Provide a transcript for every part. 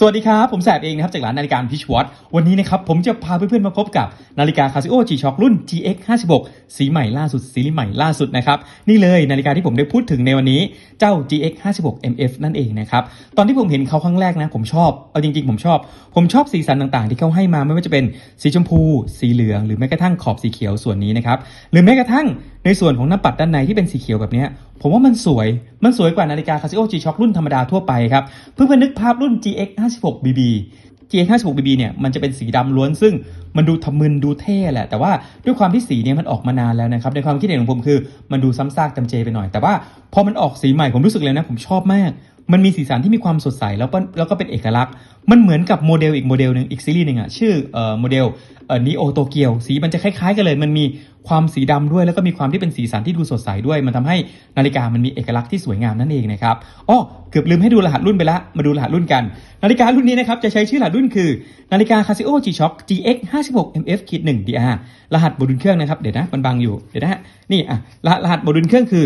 สวัสดีครับ ผมแสบเองนะครับจากร้านนาฬิกาพิชวอตวันนี้นะครับผมจะพาเพื่อนๆมาพบกับนาฬิกาคาสิโอจีช็อครุ่น GX 5 6สีใหม่ล่าสุดซีรีส์ใหม่ล่าสุดนะครับนี่เลยนาฬิกาที่ผมได้พูดถึงในวันนี้เจ้า GX 5 6 MF นั่นเองนะครับตอนที่ผมเห็นเขาครั้งแรกนะผมชอบเอาจริงๆผมชอบ ผมชอบสีสันต่างๆ ที่เขาให้มาไม่ว่าจะเป็นสีชมพู สีเหลือง หรือแม้กระทั่งขอบสีเขียวส่วนนี้นะครับหรือแม้กระทั่งในส่วนของหน้าปัดด้านในที่เป็นสีเขียวแบบนี้ผมว่ามันสวยมันสวยกว่านาฬิกาคาซิโอจีช็อครุ่นธรรมดาทั่วไปครับเพื่อนๆนึกภาพรุ่น GX 5 J56BB J56BB เนี่ยมันจะเป็นสีดำล้วนซึ่งมันดูทะมึนดูเท่แหละ แต่ว่าด้วยความที่สีเนี่ยมันออกมานานแล้วนะครับ ในความคิดเห็นของผมคือมันดูซ้ำซากจำเจไปหน่อย แต่ว่าพอมันออกสีใหม่ผมรู้สึกเลยนะผมชอบมาก มันมีสีสันที่มีความสดใสแล้วแล้วก็เป็นเอกลักษณ์ มันเหมือนกับโมเดลอีกโมเดลหนึ่งอีกซีรีส์หนึ่งอะชื่อเอ่อโมเดลเอ่อนิโอโตเกียวสีมันจะคล้ายๆกันเลย มันมีความสีดำด้วย แล้วก็มีความที่เป็นสีสันที่ดูสดใสด้วย มันทำให้นาฬิกามันมีเอกลักษณ์ที่สวยงามนั่นเองนะครับอ้อเกือบลืมให้ดูรหัสรุ่นไปละ มาดูรหัสรุ่นกัน นาฬิการุ่นนี้นะครับจะใช้ชื่อรหัสรุ่นคือ นาฬิกา Casio G-Shock GX 56 MF 1 DR รหัสโมดูลเครื่องนะครับเดี๋ยวนะมันบังอยู่เดี๋ยวนะฮะนี่อะรหัสรหัสโมดูลเครื่องคือ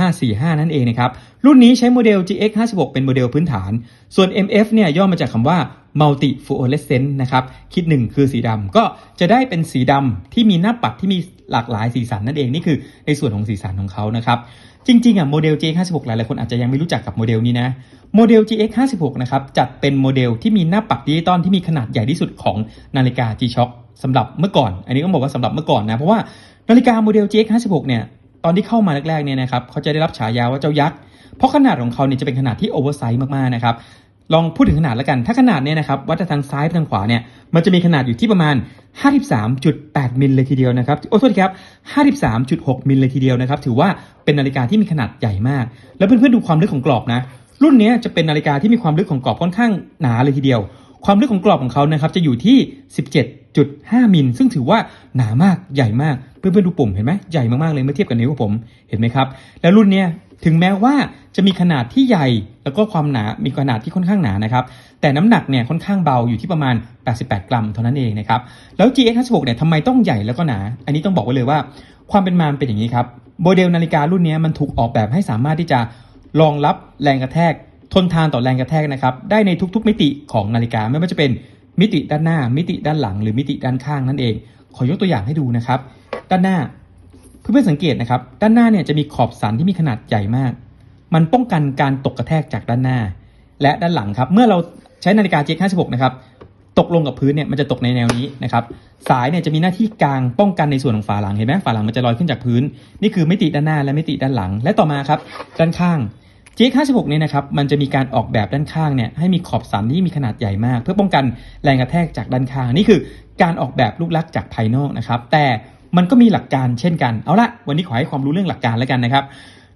3545 นั่นเองนะครับรุ่นนี้ใช้โมเดล GX 56เป็นโมเดลพื้นฐานส่วน MF เนี่ยย่อมาจากคำว่า Multi Fluorescent นะครับ คิดหนึ่งคือสีดำก็จะได้เป็นสีดำที่มีหน้าปัดที่มีหลากหลายสีสันนั่นเอง นี่คือในส่วนของสีสันของเขานะครับจริงๆอะโมเดล GX 56 หลายๆคนอาจจะยังไม่รู้จักกับโมเดลนี้นะโมเดล GX 56 นะครับจัดเป็นโมเดลที่มีหน้าปัดดิจิตอลที่มีขนาดใหญ่ที่สุดของนาฬิกา G-Shock สำหรับเมื่อก่อน อันนี้ต้องบอกว่าสำหรับเมื่อก่อนนะ เพราะว่านาฬิกาโมเดล GX 56 เนี่ย ตอนที่เข้ามาแรกๆเนี่ยนะครับ เขาจะได้รับฉายาว่าเจ้ายักษ์ เพราะขนาดของเขาเนี่ยจะเป็นขนาดที่โอเวอร์ไซส์มากๆนะครับลองพูดถึงขนาดแล้วกัน ถ้าขนาดเนี่ยนะครับ วัดจากทางซ้ายไปทางขวาเนี่ย มันจะมีขนาดอยู่ที่ประมาณ 53.8 มิลเลยทีเดียวนะครับ โอ้โทษทีครับ 53.6 มิลเลยทีเดียวนะครับ ถือว่าเป็นนาฬิกาที่มีขนาดใหญ่มาก แล้วเพื่อนๆดูความลึกของกรอบนะ รุ่นนี้จะเป็นนาฬิกาที่มีความลึกของกรอบค่อนข้างหนาเลยทีเดียว ความลึกของกรอบของเขานะครับจะอยู่ที่ 17.5 มิล ซึ่งถือว่าหนามากใหญ่มาก เพื่อนๆดูปุ่มเห็นไหมใหญ่มากๆเลยเมื่อเทียบกับนิ้วของผมเห็นไหมครับ แล้วรุ่นเนี้ยถึงแม้ว่าจะมีขนาดที่ใหญ่แล้วก็ความหนา มีขนาดที่ค่อนข้างหนานะครับ แต่น้ำหนักเนี่ยค่อนข้างเบาอยู่ที่ประมาณ 88 กรัมเท่านั้นเองนะครับ แล้ว GX 56เนี่ยทำไมต้องใหญ่แล้วก็หนา อันนี้ต้องบอกไว้เลยว่า ความเป็นมามเป็นอย่างนี้ครับ โมเดลนาฬิการุ่นเนี้ยมันถูกออกแบบให้สามารถที่จะรองรับแรงกระแทก ทนทานต่อแรงกระแทกนะครับ ได้ในทุกๆ มิติของนาฬิกาไม่ว่าจะเป็นมิติด้านหน้า มิติด้านหลัง หรือมิติด้านข้างนั่นเอง ขอยกตัวอย่างให้ดูนะครับ ด้านหน้าเพื่อนๆสังเกตนะครับ ด้านหน้าเนี่ยจะมีขอบสันที่มีขนาดใหญ่มาก มันป้องกันการตกกระแทกจากด้านหน้า และด้านหลังครับ เมื่อเราใช้นาฬิกา GX 56 นะครับตกลงกับพื้นเนี่ยมันจะตกในแนวนี้นะครับ สายเนี่ยจะมีหน้าที่กลางป้องกันในส่วนของฝาหลังเห็นไหมฝาหลังมันจะลอยขึ้นจากพื้น นี่คือมิติด้านหน้าและมิติด้านหลัง และต่อมาครับ ด้านข้าง GX 56 เนี่ยนะครับมันจะมีการออกแบบด้านข้างเนี่ยให้มีขอบสันที่มีขนาดใหญ่มาก เพื่อป้องกันแรงกระแทกจากด้านข้างนี่คือการออกแบบรูปลักษณ์จากภายนอกนะครับแต่มันก็มีหลักการเช่นกันเอาละวันนี้ขอให้ความรู้เรื่องหลักการแล้วกันนะครับ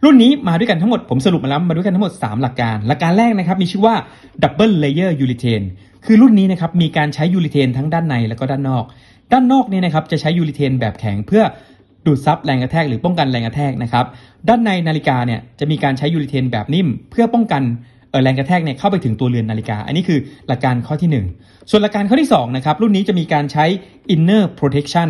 รุ่นนี้มาด้วยกันทั้งหมดผมสรุปมาแล้วมาด้วยกันทั้งหมด 3 หลักการ หลักการแรกนะครับมีชื่อว่า Double Layer Urethane คือรุ่นนี้นะครับมีการใช้ยูริเทนทั้งด้านในแล้วก็ด้านนอก ด้านนอกเนี่ยนะครับจะใช้ยูริเทนแบบแข็งเพื่อ ดูดซับแรงกระแทกหรือป้องกันแรงกระแทกนะครับ ด้านในนาฬิกาเนี่ยจะมีการใช้ยูริเทนแบบนิ่ม เพื่อป้องกันเออแรงกระแทกเนี่ยเข้าไปถึงตัวเรือนนาฬิกา อันนี้คือหลักการข้อที่ 1 ส่วนหลักการข้อที่2นะครับรุ่นนี้จะมีการใช้ inner protection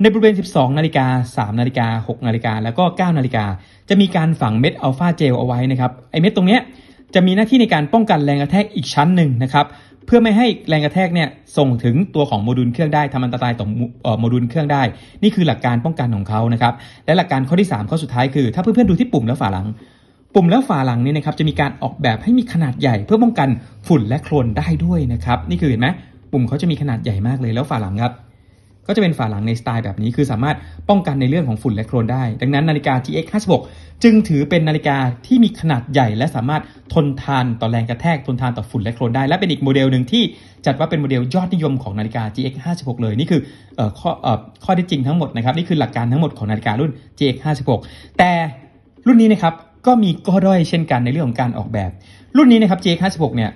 ในบริเวณ 12 นาฬิกา 3 นาฬิกา 6 นาฬิกา แล้วก็ 9 นาฬิกา จะมีการฝังเม็ดอัลฟาเจลเอาไว้นะครับ ไอเม็ดตรงเนี้ยจะมีหน้าที่ในการป้องกันแรงกระแทกอีกชั้นหนึ่งนะครับ เพื่อไม่ให้แรงกระแทกเนี่ยส่งถึงตัวของโมดูลเครื่องได้ทำอันตรายต่อโมดูลเครื่องได้ นี่คือหลักการป้องกันของเขานะครับและหลักการข้อที่ 3 ข้อสุดท้ายคือ ถ้าเพื่อนๆดูที่ปุ่มแล้วฝาหลัง ปุ่มและฝาหลังนี่นะครับจะมีการออกแบบให้มีขนาดใหญ่ เพื่อป้องกันฝุ่นและโคลนได้ด้วยนะครับนี่คือเห็นไหมปุ่มเขาจะมีขนาดใหญ่มากเลยแล้วฝาหลังครับ ก็จะเป็นฝาหลังในสไตล์แบบนี้ คือสามารถป้องกันในเรื่องของฝุ่นและโคลนได้ ดังนั้นนาฬิกา GX 56จึงถือเป็นนาฬิกาที่มีขนาดใหญ่ และสามารถทนทานต่อแรงกระแทกทนทานต่อฝุ่นและโคลนได้ และเป็นอีกโมเดลหนึ่งที่จัดว่าเป็นโมเดลยอดนิยมของนาฬิกา GX 56เลยนี่คือออข้ออข้อที่จริงทั้งหมดนะครับนี่คือหลักการทั้งหมดของนาฬิการุ่น GX 56แต่รุ่นนี้นะครับก็มีข้อด้อยเช่นกันในเรื่องของการออกแบบ รุ่นนี้นะครับ GX 56เนี่ย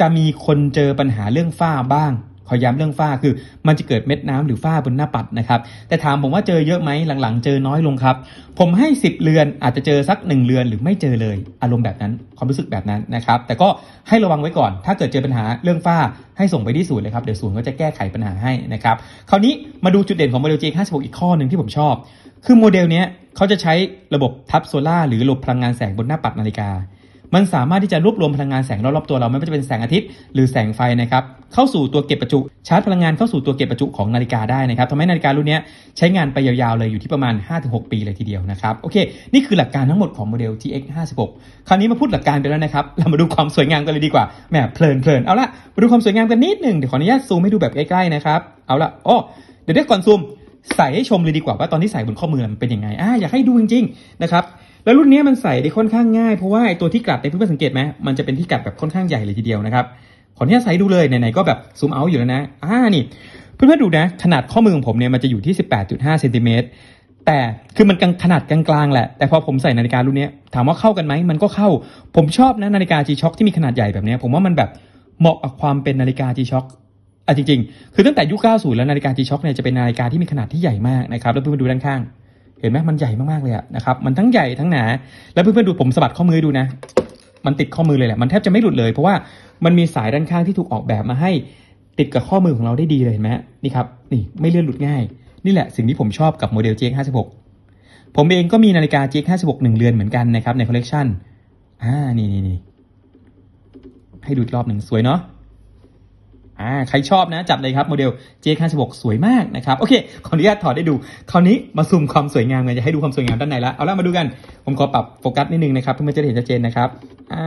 จะมีคนเจอปัญหาเรื่องฝ้าบ้าง ขอย้ำเรื่องฝ้าคือ มันจะเกิดเม็ดน้ำหรือฝ้าบนหน้าปัดนะครับแต่ถามผมว่าเจอเยอะไหมหลังๆ เจอน้อยลงครับ ผมให้ 10 เรือนอาจจะเจอสัก 1 เรือนหรือไม่เจอเลยอารมณ์แบบนั้นความรู้สึกแบบนั้นนะครับ แต่ก็ให้ระวังไว้ก่อน ถ้าเกิดเจอปัญหาเรื่องฝ้าให้ส่งไปที่ศูนย์เลยครับเดี๋ยวศูนย์ก็จะแก้ไขปัญหาให้นะครับคราวนี้มาดูจุดเด่นของโมเดล J56 อีกข้อหนึ่งที่ผมชอบ คือโมเดลเนี้ยเขาจะใช้ระบบทับโซล่าหรือระบบพลังงานแสงบนหน้าปัดนาฬิกา มันสามารถที่จะรวบรวมพลังงานแสงรอบๆตัวเราไม่ว่าจะเป็นแสงอาทิตย์หรือแสงไฟนะครับเข้าสู่ตัวเก็บประจุชาร์จพลังงานเข้าสู่ตัวเก็บประจุของนาฬิกาได้นะครับทำให้นาฬิการุ่นนี้ใช้งานไปยาวๆเลยอยู่ที่ประมาณ 5-6 ปีเลยทีเดียวนะครับโอเค นี่คือหลักการทั้งหมดของโมเดล GX 56คราวนี้มาพูดหลักการไปแล้วนะครับเรามาดูความสวยงามกันเลยดีกว่าแหมเพลินเพลินเอาละมาดูความสวยงามกันนิดหนึ่งเดี๋ยวขออนุญาตซูมให้ดูแบบใกล้ๆนะครับเอาละอ๋อเดี๋ยวเดี๋ยวก่อนซูมใส่ให้ชมเลยดีกว่าว่าตอนที่ใส่บนข้อมือมันเป็นยังไงอ่าอยากให้ดูจริงๆนะครับ แล้วรุ่นนี้มันใส่ได้ค่อนข้างง่ายเพราะว่าไอตัวที่กัดในเพื่อนสังเกตไหมมันจะเป็นที่กัดแบบค่อนข้างใหญ่เลยทีเดียวนะครับขออนุญาตใส่ดูเลยไหนๆก็แบบซูมเอาอยู่แล้วนะอ่านี่เพื่อนๆดูนะขนาดข้อมือของผมเนี่ยมันจะอยู่ที่ 18.5เซนติเมตรแต่คือมันกลางขนาดกลางๆแหละ แต่พอผมใส่นาฬิการุ่นนี้ถามว่าเข้ากันไหมมันก็เข้า ผมชอบนะนาฬิกา G-Shock ที่มีขนาดใหญ่แบบนี้ผมว่ามันแบบเหมาะกับความเป็นนาฬิกา G-Shock อะจริงๆ คือตั้งแต่ยุค 90 แล้วนาฬิกา G-Shock เนี่ยจะเป็นนาฬิกาที่มีขนาดที่ใหญ่มากนะครับ แล้วเพื่อนๆดูด้านข้าง เห็นไหมมันใหญ่มากๆเลยอะนะครับมันทั้งใหญ่ทั้งหนา แล้วเพื่อนๆดูผมสะบัดข้อมือดูนะ มันติดข้อมือเลยแหละมันแทบจะไม่หลุดเลย เพราะว่ามันมีสายด้านข้างที่ถูกออกแบบมาให้ติดกับข้อมือของเราได้ดีเลยเห็นไหมนี่ครับนี่ไม่เลื่อนหลุดง่าย นี่แหละสิ่งที่ผมชอบกับโมเดล GX56 ผมเองก็มีนาฬิกา GX56 หนึ่งเรือนเหมือนกันนะครับในคอลเลกชันอ่านี่นี่นี่ให้ดูรอบหนึ่งสวยเนาะ อ่าใครชอบนะจัดเลยครับโมเดล J56 สวยมากนะครับโอเคขออนุญาตถอดได้ดู คราวนี้มาซูมความสวยงามกันจะให้ดูความสวยงามด้านในแล้วเอาละมาดูกัน ผมขอปรับโฟกัสนิดนึงนะครับเพื่อจะได้เห็นชัดเจนนะครับอ่า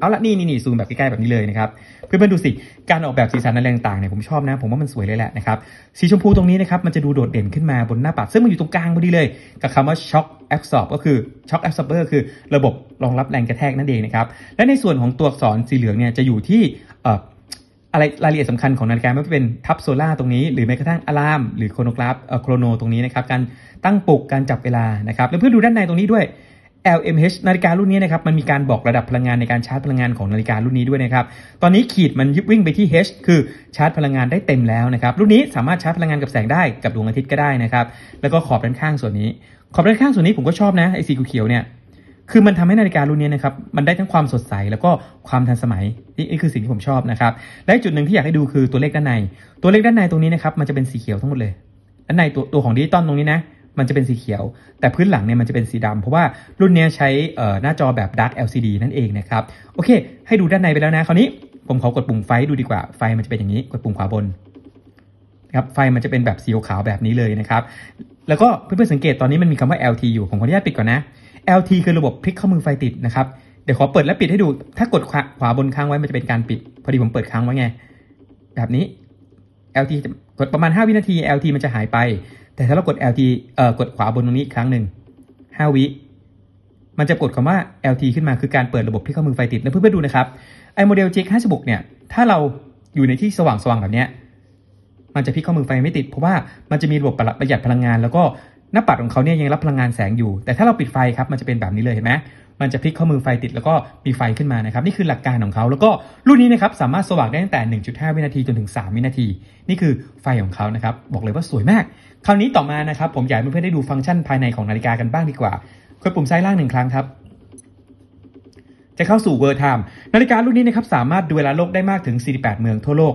เอาละนี่นี่นี่ซูมแบบใกล้ๆแบบนี้เลยนะครับเพื่อนๆดูสิการออกแบบสีสันอะไรต่างๆเนี่ยผมชอบนะ ผมว่ามันสวยเลยแหละนะครับสีชมพูตรงนี้นะครับมันจะดูโดดเด่นขึ้นมาบนหน้าปัดซึ่งมันอยู่ตรงกลางพอดีเลย กับคำว่า shock absorb ก็คือ shock absorber คือระบบรองรับแรงกระแทกนั่นเองนะครับและในส่วนของตัวอักษรสีเหลืองเนี่ยจะอยู่ที่ อะไรรายละเอียดสำคัญของนาฬิกาไม่ว่าจะเป็นทับโซล่าตรงนี้ หรือแม้กระทั่งอะลาม หรือโครโนกราฟเอ่อโครโนตรงนี้นะครับการตั้งปลุกการจับเวลานะครับแล้วเพื่อดูด้านในตรงนี้ด้วย LMH นาฬิการุ่นนี้นะครับมันมีการบอกระดับพลังงานในการชาร์จพลังงานของนาฬิการุ่นนี้ด้วยนะครับตอนนี้ขีดมันยึบวิ่งไปที่ H คือชาร์จพลังงานได้เต็มแล้วนะครับรุ่นนี้สามารถชาร์จพลังงานกับแสงได้กับดวงอาทิตย์ก็ได้นะครับแล้วก็ขอบด้านข้างส่วนนี้ ขอบด้านข้างส่วนนี้ผมก็ชอบนะไอสีเขียวเนี่ย คือมันทำให้นาฬิการุ่นนี้นะครับมันได้ทั้งความสดใสแล้วก็ความทันสมัยนี่คือสิ่งที่ผมชอบนะครับและจุดหนึ่งที่อยากให้ดูคือตัวเลขด้านใน ตัวเลขด้านในตรงนี้นะครับมันจะเป็นสีเขียวทั้งหมดเลยด้านในตัวตัวของดิจิตอลตรงนี้นะมันจะเป็นสีเขียว แต่พื้นหลังเนี่ยมันจะเป็นสีดำเพราะว่ารุ่นนี้ใช้หน้าจอแบบ Dark LCD นั่นเองนะครับโอเค ให้ดูด้านในไปแล้วนะคราวนี้ผมขอกดปุ่มไฟดูดีกว่าไฟมันจะเป็นอย่างนี้กดปุ่มขวาบนนะครับไฟมันจะเป็นแบบสีขาวแบบนี้เลยนะครับแล้วก็เพื่อนๆสังเกตตอนนี้มันมีคำว่า LT อยู่ผมขออนุญาตปิดก่อนนะ LT คือระบบพลิกข้อมือไฟติดนะครับ เดี๋ยวขอเปิดและปิดให้ดู ถ้ากดขวาขวาบนค้างไว้มันจะเป็นการปิด พอดีผมเปิดค้างไว้ไง แบบนี้ LT จะกดประมาณ 5 วินาที LT มันจะหายไป แต่ถ้าเรากด LT เอ่อกดขวาบนตรงนี้อีกครั้งหนึ่ง5วิ มันจะกดคำว่า LT ขึ้นมาคือการเปิดระบบพลิกข้อมือไฟติดแล้วเพื่อนๆดูนะครับไอโมเดล JX56 เนี่ย ถ้าเราอยู่ในที่สว่างๆแบบเนี้ยมันจะพลิกข้อมือไฟไม่ติด เพราะว่ามันจะมีระบบประหยัดพลังงาน แล้วก็ หน้าปัดของเขาเนี่ยยังรับพลังงานแสงอยู่ แต่ถ้าเราปิดไฟครับมันจะเป็นแบบนี้เลยเห็นไหมมันจะพลิกข้อมือไฟติดแล้วก็มีไฟขึ้นมานะครับ นี่คือหลักการของเขา แล้วก็รุ่นนี้นะครับสามารถสว่างได้ตั้งแต่ 1.5 วินาทีจนถึง 3 วินาที นี่คือไฟของเขานะครับ บอกเลยว่าสวยมาก คราวนี้ต่อมานะครับ ผมอยากให้เพื่อนๆได้ดูฟังก์ชันภายในของนาฬิกากันบ้างดีกว่า กดปุ่มซ้ายล่างหนึ่งครั้งครับ จะเข้าสู่ World Time นาฬิการุ่นนี้นะครับสามารถดูเวลาโลกได้มากถึง 48 เมืองทั่วโลก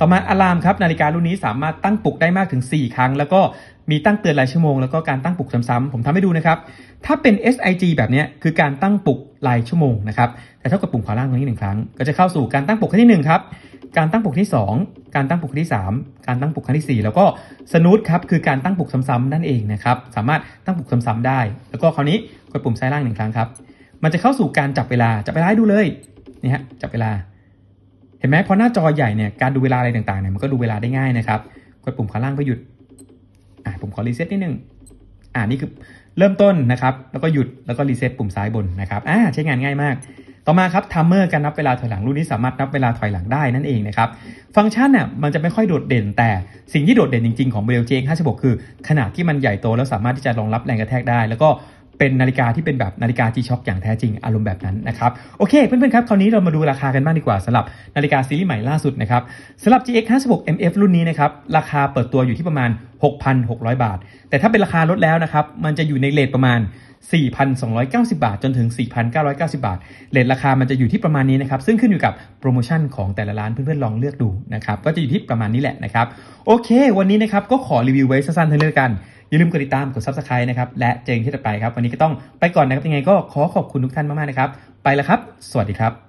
ต่อมาอะลามครับนาฬิการุ่นนี้สามารถตั้งปลุกได้มากถึง 4 ครั้ง แล้วก็มีตั้งเตือนรายชั่วโมงแล้วก็การตั้งปลุกซ้ำๆผมทำให้ดูนะครับ ถ้าเป็น SIG แบบนี้คือการตั้งปลุกรายชั่วโมงนะครับแต่ถ้ากดปุ่มขวาล่างตรงนี้หนึ่งครั้ง ก็จะเข้าสู่การตั้งปลุกครั้งที่หนึ่งครับการตั้งปลุกที่ 2 การตั้งปลุกที่ 3 การตั้งปลุกครั้งที่ 4 แล้วก็สนูตครับคือการตั้งปลุกซ้ำๆนั่นเองนะครับสามารถตั้งปลุกซ้ำๆได้ แล้วก็คราวนี้กดปุ่มซ้ายล่างหนึ่งครั้งครับมันจะเข้าสู่การจับเวลาจับเวลาให้ดูเลยนี่ฮะจับเวลา เห็นไหมพอหน้าจอใหญ่เนี่ยการดูเวลาอะไรต่างๆเนี่ยมันก็ดูเวลาได้ง่ายนะครับกดปุ่มขวาล่างเพื่อหยุดอ่าผมขอรีเซ็ตนิดนึงอ่านี่คือเริ่มต้นนะครับ แล้วก็หยุดแล้วก็รีเซ็ตปุ่มซ้ายบนนะครับอ่าใช้งานง่ายมาก ต่อมาครับทัมเมอร์การนับเวลาถอยหลังรุ่นนี้สามารถนับเวลาถอยหลังได้นั่นเองนะครับ ฟังก์ชันน่ะมันจะไม่ค่อยโดดเด่น แต่สิ่งที่โดดเด่นจริงๆของโมเดล JX56 คือ ขนาดที่มันใหญ่โตแล้วสามารถที่จะรองรับแรงกระแทกได้ แล้วก็ เป็นนาฬิกาที่เป็นแบบนาฬิกา G-Shock อย่างแท้จริงอารมณ์แบบนั้นนะครับโอเคเพื่อนๆครับคราวนี้เรามาดูราคากันบ้างดีกว่าสำหรับนาฬิกาซีรีส์ใหม่ล่าสุดนะครับสำหรับ GX56 MF รุ่นนี้นะครับราคาเปิดตัวอยู่ที่ประมาณ 6,600 บาท แต่ถ้าเป็นราคาลดแล้วนะครับมันจะอยู่ในเลทประมาณ 4,290 บาท จนถึง 4,990 บาท เลทราคามันจะอยู่ที่ประมาณนี้นะครับซึ่งขึ้นอยู่กับโปรโมชั่นของแต่ละร้านเพื่อนๆลองเลือกดูนะครับก็จะอยู่ที่ประมาณนี้แหละนะครับโอเค วันนี้นะครับก็ขอรีวิวไว้สั้นๆเท่านี้กัน อย่าลืมกดติดตามกด subscribe นะครับ และเจอกันที่ต่อไปครับ วันนี้ก็ต้องไปก่อนนะครับยังไงก็ขอขอบคุณทุกท่านมากๆนะครับ ไปแล้วครับ สวัสดีครับ